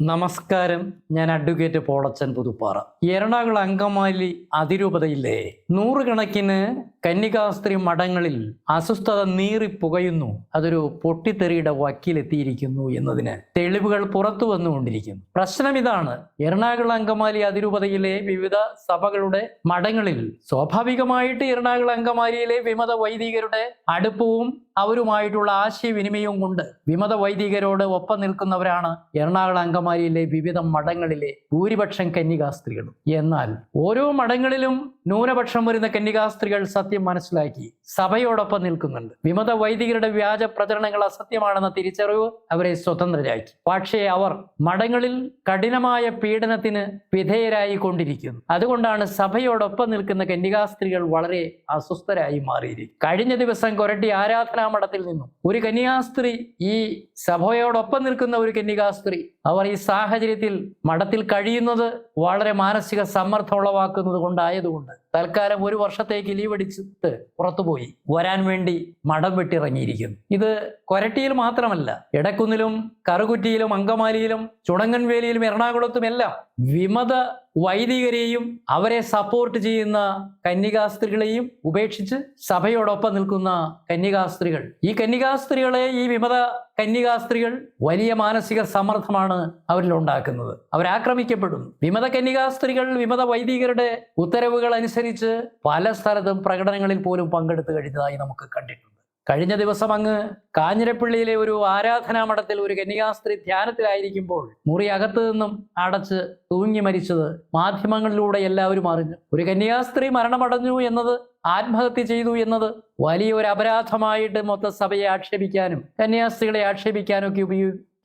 നമസ്കാരം. ഞാൻ അഡ്വക്കേറ്റ് പോളച്ചൻ പുതുപ്പാറ. എറണാകുളം അങ്കമാലി അതിരൂപതയിലെ നൂറുകണക്കിന് കന്യകാസ്ത്രീ മഠങ്ങളിൽ അസ്വസ്ഥത നീറി പുകയുന്നു. അതൊരു പൊട്ടിത്തെറിയുടെ വക്കീലെത്തിയിരിക്കുന്നു എന്നതിന് തെളിവുകൾ പുറത്തു വന്നുകൊണ്ടിരിക്കുന്നു. പ്രശ്നം ഇതാണ്. എറണാകുളം അങ്കമാലി അതിരൂപതയിലെ വിവിധ സഭകളുടെ മഠങ്ങളിൽ സ്വാഭാവികമായിട്ട് എറണാകുളം അങ്കമാലിയിലെ വിമത വൈദികരുടെ അടുപ്പവും അവരുമായിട്ടുള്ള ആശയവിനിമയവും കൊണ്ട് വിമത വൈദികരോട് ഒപ്പം നിൽക്കുന്നവരാണ് എറണാകുളം അങ്കമാലിയിലെ വിവിധ മഠങ്ങളിലെ ഭൂരിപക്ഷം കന്യകാസ്ത്രീകളും. എന്നാൽ ഓരോ മഠങ്ങളിലും ന്യൂനപക്ഷം വരുന്ന കന്യകാസ്ത്രീകൾ സത്യം മനസ്സിലാക്കി സഭയോടൊപ്പം നിൽക്കുന്നുണ്ട്. വിമത വൈദികരുടെ വ്യാജ പ്രചരണങ്ങൾ അസത്യമാണെന്ന തിരിച്ചറിവ് അവരെ സ്വതന്ത്രരാക്കി. പക്ഷേ അവർ മഠങ്ങളിൽ കഠിനമായ പീഡനത്തിന് വിധേയരായി കൊണ്ടിരിക്കുന്നു അതുകൊണ്ടാണ് സഭയോടൊപ്പം നിൽക്കുന്ന കന്യകാസ്ത്രീകൾ വളരെ അസ്വസ്ഥരായി മാറിയിരിക്കും കഴിഞ്ഞ ദിവസം കൊരട്ടി ആരാധനാ മഠത്തിൽ നിന്നും. ഒരു കന്യാസ്ത്രീ ഈ സഭയോടൊപ്പം നിൽക്കുന്ന ഒരു കന്യകാസ്ത്രീ അവർ ഈ സാഹചര്യത്തിൽ മഠത്തിൽ കഴിയുന്നത് വളരെ മാനസിക സമ്മർദ്ദം ഉളവാക്കുന്നത് കൊണ്ടായതുകൊണ്ട് തൽക്കാലം ഒരു വർഷത്തേക്ക് ലീവ് അടിച്ചിട്ട് പുറത്തുപോയി. വരാൻ വേണ്ടി മഠം വെട്ടിറങ്ങിയിരിക്കുന്നു. ഇത് കൊരട്ടിയിൽ മാത്രമല്ല ഇടക്കുന്നിലും കറുകുറ്റിയിലും അങ്കമാലിയിലും എറണാകുളത്തും എല്ലാം വിമത വൈദികരെയും അവരെ സപ്പോർട്ട് ചെയ്യുന്ന കന്യകാസ്ത്രീകളെയും ഉപേക്ഷിച്ച് സഭയോടൊപ്പം നിൽക്കുന്ന കന്യകാസ്ത്രീകൾ. ഈ കന്യകാസ്ത്രീകളെ ഈ വിമത കന്യകാസ്ത്രീകൾ വലിയ മാനസിക സമ്മർദ്ദമാണ് അവരിൽ ഉണ്ടാക്കുന്നത്. അവരാക്രമിക്കപ്പെടും വിമത കന്യകാസ്ത്രീകൾ വിമത വൈദികരുടെ ഉത്തരവുകൾ അനുസരിച്ച് പല സ്ഥലത്തും പ്രകടനങ്ങളിൽ പോലും പങ്കെടുത്തു കഴിഞ്ഞതായി നമുക്ക് കണ്ടിട്ടുണ്ട്. കഴിഞ്ഞ ദിവസം അങ്ങ് കാഞ്ഞിരപ്പള്ളിയിലെ ഒരു ആരാധനാ മഠത്തിൽ ഒരു കന്യാസ്ത്രീ ധ്യാനത്തിലായിരിക്കുമ്പോൾ മുറി അകത്തു നിന്നും അടച്ച് തൂങ്ങി മരിച്ചത് മാധ്യമങ്ങളിലൂടെ എല്ലാവരും അറിഞ്ഞു. ഒരു കന്യാസ്ത്രീ മരണമടഞ്ഞു എന്നത് ആത്മഹത്യ ചെയ്തു എന്നത് വലിയൊരു അപരാധമായിട്ട് മൊത്ത സഭയെ ആക്ഷേപിക്കാനും കന്യാസ്ത്രീകളെ ആക്ഷേപിക്കാനും ഒക്കെ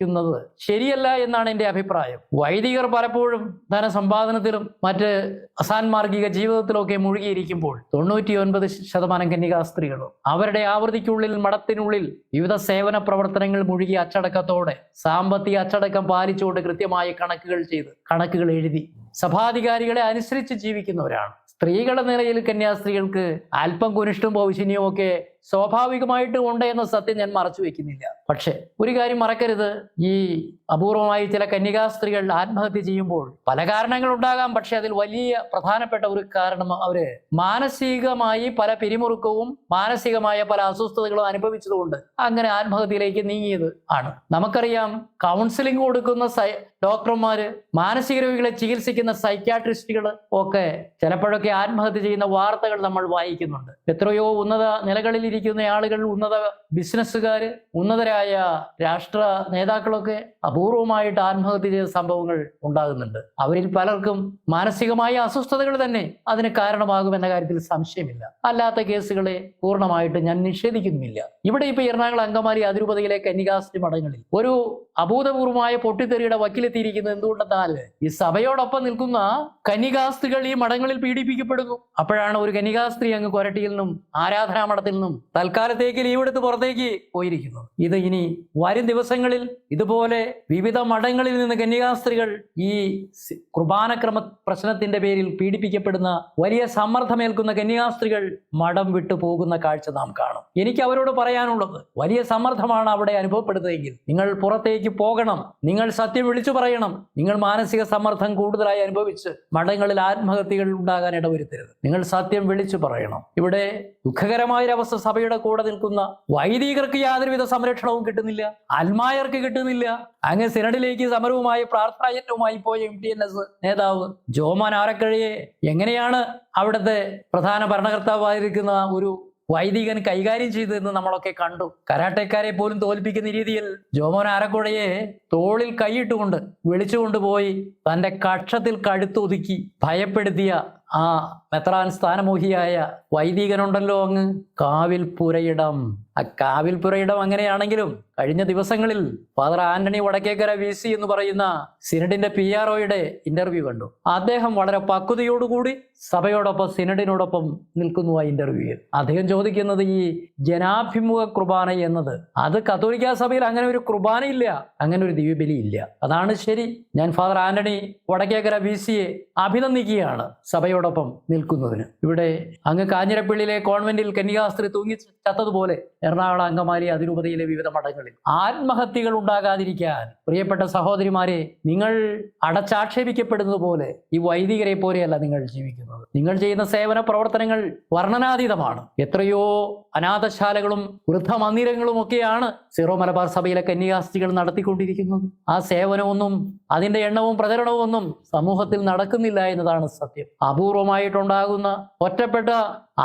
ഉപയോഗിക്കുന്നത് ശരിയല്ല എന്നാണ് എന്റെ അഭിപ്രായം. വൈദികർ പലപ്പോഴും ധനസമ്പാദനത്തിലും മറ്റ് അസാൻമാർഗിക ജീവിതത്തിലൊക്കെ മുഴുകിയിരിക്കുമ്പോൾ തൊണ്ണൂറ്റി ഒൻപത് ശതമാനം കന്യകാ സ്ത്രീകളും അവരുടെ ആവൃത്തിക്കുള്ളിൽ മഠത്തിനുള്ളിൽ വിവിധ സേവന പ്രവർത്തനങ്ങൾ മുഴുകി അച്ചടക്കത്തോടെ സാമ്പത്തിക അച്ചടക്കം പാലിച്ചുകൊണ്ട് കൃത്യമായ കണക്കുകൾ ചെയ്ത് കണക്കുകൾ എഴുതി സഭാധികാരികളെ അനുസരിച്ച് ജീവിക്കുന്നവരാണ്. സ്ത്രീകളുടെ നിലയിൽ കന്യാസ്ത്രീകൾക്ക് അല്പം കുനിഷ്ടും ഭൗശന്യവും ഒക്കെ സ്വാഭാവികമായിട്ടും ഉണ്ട് എന്ന സത്യം ഞാൻ മറച്ചു വെക്കുന്നില്ല. പക്ഷേ ഒരു കാര്യം മറക്കരുത്. ഈ അപൂർവമായി ചില കന്യകാസ്ത്രീകൾ ആത്മഹത്യ ചെയ്യുമ്പോൾ പല കാരണങ്ങൾ ഉണ്ടാകാം. പക്ഷെ അതിൽ വലിയ പ്രധാനപ്പെട്ട ഒരു കാരണം അവർ മാനസികമായി പല പിരിമുറുക്കവും മാനസികമായ പല അസ്വസ്ഥതകളും അനുഭവിച്ചതുകൊണ്ട് അങ്ങനെ ആത്മഹത്യയിലേക്ക് നീങ്ങിയത് ആണ്. നമുക്കറിയാം കൗൺസിലിംഗ് കൊടുക്കുന്ന ഡോക്ടർമാര് മാനസിക രോഗികളെ ചികിത്സിക്കുന്ന സൈക്യാട്രിസ്റ്റുകൾ ഒക്കെ ചിലപ്പോഴൊക്കെ ആത്മഹത്യ ചെയ്യുന്ന വാർത്തകൾ നമ്മൾ വായിക്കുന്നുണ്ട്. എത്രയോ ഉന്നത നിലകളിൽ ഇരിക്കുന്ന ആളുകൾ ഉന്നത ബിസിനസ്സുകാർ ഉന്നതരായ രാഷ്ട്ര നേതാക്കളൊക്കെ അപൂർവമായിട്ട് ആത്മഹത്യ ചെയ്ത സംഭവങ്ങൾ ഉണ്ടാകുന്നുണ്ട്. അവരിൽ പലർക്കും മാനസികമായ അസ്വസ്ഥതകൾ തന്നെ അതിന് കാരണമാകുമെന്ന കാര്യത്തിൽ സംശയമില്ല. അല്ലാത്ത കേസുകളെ പൂർണമായിട്ട് ഞാൻ നിഷേധിക്കുന്നില്ല ഇവിടെ ഇപ്പൊ എറണാകുളം അങ്കമാലി അതിരൂപതയിലെ കന്യകാസ്ത്രീ മഠങ്ങളിൽ ഒരു അഭൂതപൂർവമായ പൊട്ടിത്തെറിയുടെ വക്കിലെത്തിയിരിക്കുന്നത് എന്തുകൊണ്ടെന്നാൽ ഈ സഭയോടൊപ്പം നിൽക്കുന്ന കന്യകാസ്ത്രീകൾ ഈ മഠങ്ങളിൽ പീഡിപ്പിക്കപ്പെടുന്നു. അപ്പോഴാണ് ഒരു കന്യകാസ്ത്രീ അങ്ങ് കൊരട്ടിയിൽ നിന്നും ആരാധനാ മഠത്തിൽ നിന്നും തൽക്കാലത്തേക്ക് ലീവ് എടുത്ത് പുറത്തേക്ക് പോയിരിക്കുന്നു. ഇത് ഇനി വരും ദിവസങ്ങളിൽ ഇതുപോലെ വിവിധ മഠങ്ങളിൽ നിന്ന് കന്യകാസ്ത്രീകൾ ഈ കുർബാനക്രമ പ്രശ്നത്തിന്റെ പേരിൽ പീഡിപ്പിക്കപ്പെടുന്ന വലിയ സമ്മർദ്ദമേൽക്കുന്ന കന്യകാസ്ത്രീകൾ മഠം വിട്ടു പോകുന്ന കാഴ്ച നാം കാണും. എനിക്ക് അവരോട് പറയാനുള്ളത് വലിയ സമ്മർദ്ദമാണ് അവിടെ അനുഭവപ്പെടുന്നതെങ്കിൽ നിങ്ങൾ പുറത്തേക്ക് പോകണം. നിങ്ങൾ സത്യം വിളിച്ചു പറയണം. നിങ്ങൾ മാനസിക സമ്മർദ്ദം കൂടുതലായി അനുഭവിച്ച് മഠങ്ങളിൽ ആത്മഹത്യകൾ ഉണ്ടാകാൻ ഇടവരുത്തരുത്. നിങ്ങൾ സത്യം വിളിച്ചു പറയണം. ഇവിടെ ദുഃഖകരമായൊരവസ്ഥ സഭയുടെ കൂടെ നിൽക്കുന്ന വൈദികർക്ക് യാതൊരുവിധ സംരക്ഷണവും കിട്ടുന്നില്ല അൽമായർക്ക് കിട്ടുന്നില്ല. അങ്ങ് സിനഡിലേക്ക് സമരവുമായി പ്രാർത്ഥനായറ്റവുമായി പോയ എം ടി എൻ എസ് നേതാവ് ജോമാൻ ആരക്കഴയെ എങ്ങനെയാണ് അവിടുത്തെ പ്രധാന ഭരണകർത്താവായിരിക്കുന്ന ഒരു വൈദികൻ കൈകാര്യം ചെയ്തതെന്ന് നമ്മളൊക്കെ കണ്ടു. കരാട്ടക്കാരെ പോലും തോൽപ്പിക്കുന്ന രീതിയിൽ ജോമോൻ ആരക്കുഴയെ തോളിൽ കൈയിട്ടുകൊണ്ട് വിളിച്ചുകൊണ്ടുപോയി തന്റെ കക്ഷത്തിൽ കഴുത്തൊതുക്കി ഭയപ്പെടുത്തിയ ആ മെത്രാൻ സ്ഥാനമോഹിയായ വൈദികനുണ്ടല്ലോ അങ്ങ്. കാവിൽ പുരയിടം. ആ കാവിൽ പുരയിടം അങ്ങനെയാണെങ്കിലും കഴിഞ്ഞ ദിവസങ്ങളിൽ father Antony Vadakkekara V C എന്ന് പറയുന്ന സിനഡിന്റെ പി ആർ ഒയുടെ ഇന്റർവ്യൂ കണ്ടു. അദ്ദേഹം വളരെ പക്വതയോടുകൂടി സഭയോടൊപ്പം സിനഡിനോടൊപ്പം നിൽക്കുന്നു ആ ഇന്റർവ്യൂവിൽ. അദ്ദേഹം ചോദിക്കുന്നത് ഈ ജനാഭിമുഖ കുർബാന എന്നത്. അത് കത്തോലിക്ക സഭയിൽ അങ്ങനെ ഒരു കുർബാന ഇല്ല. അങ്ങനെ ഒരു ദിവ്യബലി ഇല്ല. അതാണ് ശരി. ഞാൻ ഫാദർ ആന്റണി വടക്കേക്കര വി സിയെ അഭിനന്ദിക്കുകയാണ് സഭയോട് സഭയോടൊപ്പം നിൽക്കുന്നതിന്. ഇവിടെ അങ്ങ് കാഞ്ഞിരപ്പള്ളിയിലെ കോൺവെന്റിൽ കന്യാസ്ത്രീ തൂങ്ങി ചത്തതുപോലെ എറണാകുളം അങ്കമാലി അതിരൂപതയിലെ വിവിധ മഠങ്ങളിൽ ആത്മഹത്യകൾ ഉണ്ടാകാതിരിക്കാൻ പ്രിയപ്പെട്ട സഹോദരിമാരെ നിങ്ങൾ അടച്ചാക്ഷേപിക്കപ്പെടുന്നത് പോലെ ഈ വൈദികരെ പോലെയല്ല നിങ്ങൾ ജീവിക്കുന്നത്. നിങ്ങൾ ചെയ്യുന്ന സേവന പ്രവർത്തനങ്ങൾ വർണനാതീതമാണ്. എത്രയോ അനാഥശാലകളും വൃദ്ധമന്ദിരങ്ങളും ഒക്കെയാണ് സീറോ മലബാർ സഭയിലെ കന്യാസ്ത്രീകൾ നടത്തിക്കൊണ്ടിരിക്കുന്നത്. ആ സേവനമൊന്നും അതിന്റെ എണ്ണവും പ്രചരണവും ഒന്നും സമൂഹത്തിൽ നടക്കുന്നില്ല എന്നതാണ് സത്യം. അപൂർവമായിട്ടുണ്ടാകുന്ന ഒറ്റപ്പെട്ട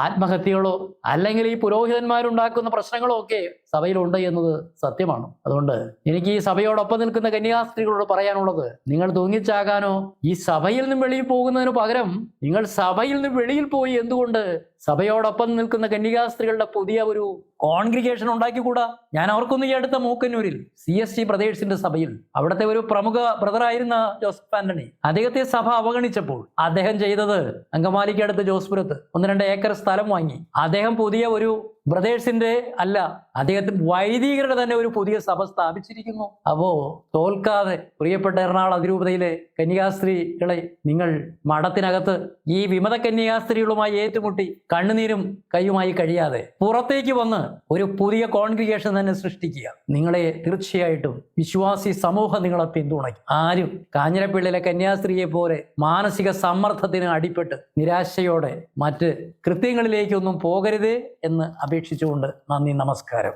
ആത്മഹത്യകളോ അല്ലെങ്കിൽ ഈ പുരോഹിതന്മാരുണ്ടാക്കുന്ന പ്രശ്നങ്ങളോ ഒക്കെ സഭയിലുണ്ട് എന്നത് സത്യമാണ്. അതുകൊണ്ട് എനിക്ക് ഈ സഭയോടൊപ്പം നിൽക്കുന്ന കന്യാസ്ത്രീകളോട് പറയാനുള്ളത് നിങ്ങൾ തൂങ്ങിച്ചാകാനോ ഈ സഭയിൽ നിന്ന് വെളിയിൽ പോകുന്നതിന് പകരം നിങ്ങൾ സഭയിൽ നിന്ന് വെളിയിൽ പോയി എന്തുകൊണ്ട് സഭയോടൊപ്പം നിൽക്കുന്ന കന്യാസ്ത്രീകളുടെ പുതിയ ഒരു കോൺഗ്രിഗേഷൻ ഉണ്ടാക്കിക്കൂടാ? ഞാൻ അവർക്കൊന്ന് ഈ അടുത്ത മൂക്കന്നൂരിൽ സി എസ് ടി ബ്രദേഴ്സിന്റെ സഭയിൽ. അവിടുത്തെ ഒരു പ്രമുഖ ബ്രദറായിരുന്ന ജോസഫ് ആന്റണി. അദ്ദേഹത്തെ സഭ അവഗണിച്ചപ്പോൾ അദ്ദേഹം ചെയ്തത് അങ്കമാലിക്ക് അടുത്ത് ജോസ്പുരത്ത് ഒന്ന് രണ്ട് ഏക്കർ സ്ഥലം വാങ്ങി. അദ്ദേഹം പുതിയ ഒരു ബ്രദേഴ്സിന്റെ അല്ല അദ്ദേഹത്തിന് വൈദികരുടെ തന്നെ ഒരു പുതിയ സഭ സ്ഥാപിച്ചിരിക്കുന്നു. അപ്പോ തോൽക്കാതെ പ്രിയപ്പെട്ട എറണാകുളം അതിരൂപതയിലെ കന്യാസ്ത്രീകളെ നിങ്ങൾ മഠത്തിനകത്ത് ഈ വിമത കന്യാസ്ത്രീകളുമായി ഏറ്റുമുട്ടി കണ്ണുനീരും കൈയുമായി കഴിയാതെ പുറത്തേക്ക് വന്ന് ഒരു പുതിയ കോൺഗ്രിഗേഷൻ തന്നെ സൃഷ്ടിക്കുക. നിങ്ങളെ തീർച്ചയായിട്ടും വിശ്വാസി സമൂഹം നിങ്ങളെ പിന്തുണയ്ക്കും. ആരും കാഞ്ഞിരപ്പള്ളിയിലെ കന്യാസ്ത്രീയെ പോലെ മാനസിക സമ്മർദ്ദത്തിന് അടിപ്പെട്ട് നിരാശയോടെ മറ്റ് കൃത്യങ്ങളിലേക്കൊന്നും പോകരുതേ എന്ന് അപേക്ഷിച്ചുകൊണ്ട് നന്ദി നമസ്കാരം.